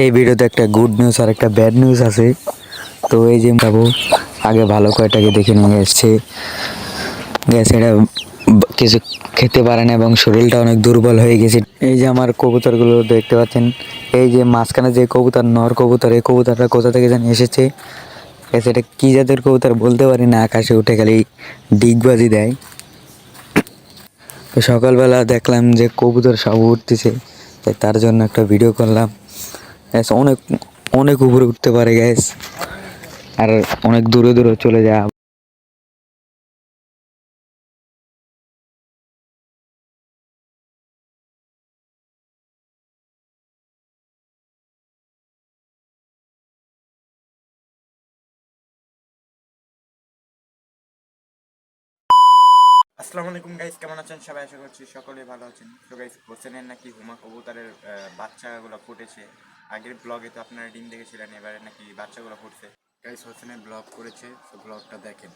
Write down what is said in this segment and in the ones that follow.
এই ভিডিওতে একটা গুড নিউজ আর একটা ব্যাড নিউজ আছে। তো এই যে বাবু আগে ভালো কয়টাকে দেখে নিয়ে এসছে। গ্যাস এটা কিছু খেতে পারে না এবং শরীরটা অনেক দুর্বল হয়ে গেছে। এই যে আমার কবুতরগুলো দেখতে পাচ্ছেন, এই যে মাঝখানে যে কবুতর, নর কবুতর, এই কবুতরটা কোথা থেকে জানি এসেছে? গ্যাস এটা কী জাতের কবুতর বলতে পারি না, আকাশে উঠে খালি ডিগবাজি দেয়। তো সকালবেলা দেখলাম যে কবুতর সব উঠতেছে তাই তার জন্য একটা ভিডিও করলাম। গ্যাস অনেক অনেক উপরে উঠতে পারে গ্যাস আর অনেক দূরে দূরে চলে যায়। আসসালামু আলাইকুম গাইস কেমন আছেন? সবাই আশা করছি সকলেই ভালো আছেন। তো গাইস হোসেনের নাকি হুমা কবুতরের বাচ্চাগুলো ফুটেছে। আগের ব্লগে তো আপনারা ডিম দেখেছিলেন, এবারে নাকি বাচ্চাগুলো ফুটছে। গাইস হোসেনের ব্লগ করেছে, তো ব্লগটা দেখেন।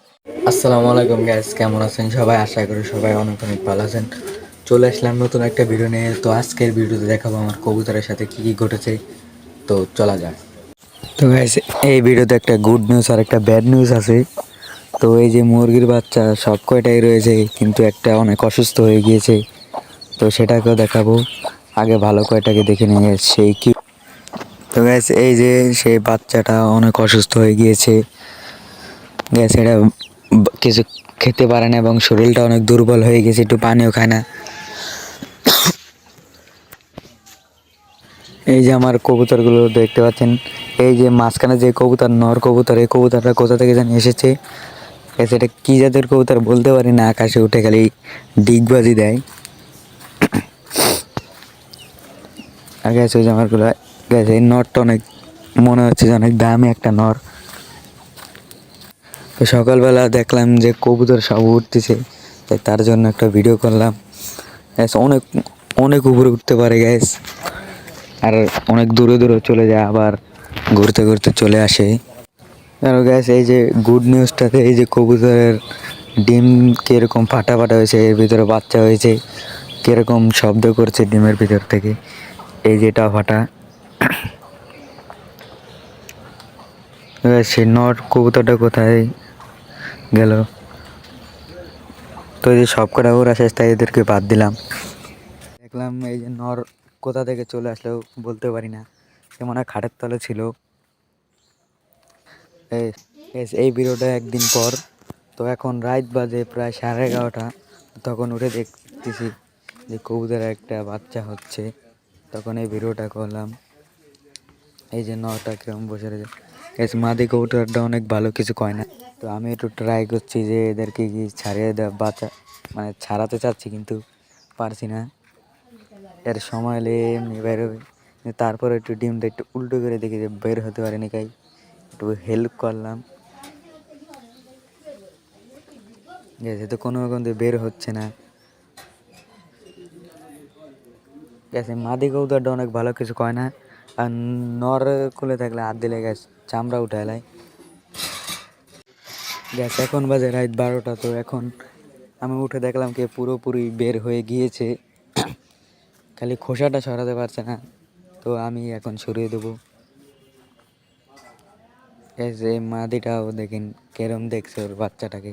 আসসালামু আলাইকুম গ্যাস কেমন আছেন সবাই? আশা করি সবাই অনেক অনেক ভালো আছেন। চলে আসলাম নতুন একটা ভিডিও নিয়ে। তো আজকের ভিডিওতে দেখাবো আমার কবুতরের সাথে কি কি ঘটেছে। তো চলা যাক। তো গ্যাস এই ভিডিওতে একটা গুড নিউজ আর একটা ব্যাড নিউজ আছে। তো এই যে মুরগির বাচ্চা, সব কয়টাই রয়েছে, কিন্তু একটা অনেক অসুস্থ হয়ে গিয়েছে। তো সেটাকেও দেখাবো। আগে ভালো কয়টাকে দেখে নিয়ে, সেই কি তো গ্যাস এই যে সেই বাচ্চাটা অনেক অসুস্থ হয়ে গিয়েছে। গ্যাস এটা কিছু খেতে পারে না এবং শরীরটা অনেক দুর্বল হয়ে গেছে, একটু পানিও খায় না। এই যে আমার কবুতরগুলো দেখতে পাচ্ছেন, এই যে মাঝখানে যে কবুতর, নর কবুতর, এই কবুতরটা কোথা থেকে জানি এসেছে। এটা কী জাতের কবুতর বলতে পারি না, আকাশে উঠে খালি ডিগবাজি দেয়। আর গ্যাস ওই যে গ্যাস এই নরটা অনেক, মনে হচ্ছে যে অনেক দামি একটা নর। তো সকালবেলা দেখলাম যে কবুতর সব উঠতেছে তাই তার জন্য একটা ভিডিও করলাম। গ্যাস অনেক অনেক উপরে উঠতে পারে গ্যাস আর অনেক দূরে দূরে চলে যায়, আবার ঘুরতে ঘুরতে চলে আসে। আর গ্যাস এই যে গুড নিউজটাতে এই যে কবুতরের ডিম কীরকম ফাটা ফাটা হয়েছে, এর ভিতরে বাচ্চা হয়েছে, কীরকম শব্দ করছে ডিমের ভিতর থেকে, এই যেটা ফাটা। সে নট কবুতরটা কোথায় গেল? তো এই যে সব কটা ওরা শেষ, তাই এদেরকে বাদ দিলাম। দেখলাম এই যে নর কোথা থেকে চলে আসলো বলতে পারি না। মনে হয় খাটের তলে ছিল। এই ভিডিওটা একদিন পর। তো এখন রাত বাজে প্রায় সাড়ে এগারোটা। তখন উঠে দেখতেছি যে কবুতরের একটা বাচ্চা হচ্ছে। তখন এই ভিডিওটা করলাম। এই যে নটা কিরম বসে রয়েছে। এই মাদি কবুতরটা অনেক ভালো, কিছু কয় না। তো আমি একটু ট্রাই করছি যে এদেরকে কি ছাড়িয়ে দেওয়া বাচ্চা মানে ছাড়াতে চাচ্ছি, কিন্তু পারছি না। এর সময় এলে এমনি বের হবে। কিন্তু তারপরে একটু ডিমটা একটু উল্টো করে দেখি যে বের হতে পারেনি কাই। একটু হেল্প করলাম। গেছে তো কোনো রকম বের হচ্ছে না। গেছে মাদি কবুতরটা অনেক ভালো, কিছু কয় না। আর নর খুলে থাকলে হাত দিলে গ্যাস চামড়া উঠে এলাই গ্যাস এখন বাজে রাত বারোটা, তো এখন আমি উঠে দেখলাম কি পুরোপুরি বের হয়ে গিয়েছে। খালি খোসাটা সরাতে পারছে না, তো আমি এখন সরিয়ে দেবো। গ্যাস এই মাদিটাও দেখেন কেরম দেখছে ওর বাচ্চাটাকে।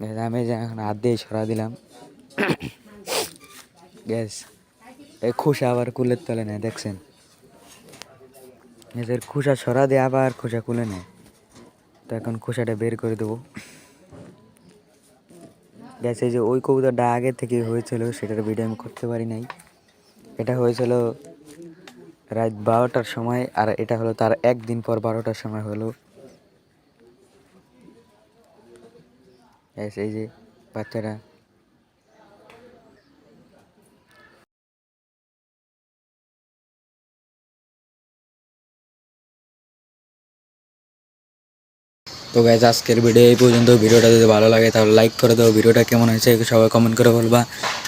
গ্যাস আমি এখন হাত দিয়ে সরা দিলাম। গ্যাস এই খোসা আবার কুলের তলে নেয়, দেখছেন? এদের খোসা সরা দিয়ে আবার খোসা কুলে নেয়। তো এখন খোসাটা বের করে দেবো। এই যে ওই কবুতরটা আগে থেকে হয়েছিল, সেটার ভিডিও আমি করতে পারি নাই। এটা হয়েছিল রাত বারোটার সময়, আর এটা হলো তার একদিন পর বারোটার সময় হলো। এই যে বাচ্চাটা তো গ্যাস আজকের ভিডিও এই পর্যন্ত। ভিডিওটা যদি ভালো লাগে, তাহলে লাইক করে দাও। ভিডিওটা কেমন হয়েছে সবাই কমেন্ট করে বলবা।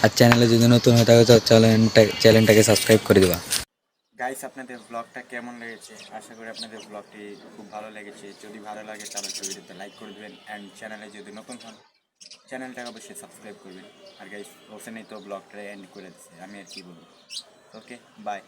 আর চ্যানেলে যদি নতুন হয়ে থাকে তো চ্যানেলটা চ্যানেলটাকে সাবস্ক্রাইব করে দেবা। গাইস আপনাদের ব্লগটা কেমন লেগেছে? আশা করি আপনাদের ব্লগটি খুব ভালো লেগেছে। যদি ভালো লাগে, তাহলে ভিডিওতে লাইক করে দেবেন। অ্যান্ড চ্যানেলে যদি নতুন হন চ্যানেলটাকে অবশ্যই সাবস্ক্রাইব করবেন। আর গাইস হোসেনই তো ব্লগটা এন্ড করে দিচ্ছে। আমি আর কি বলব। Okay bye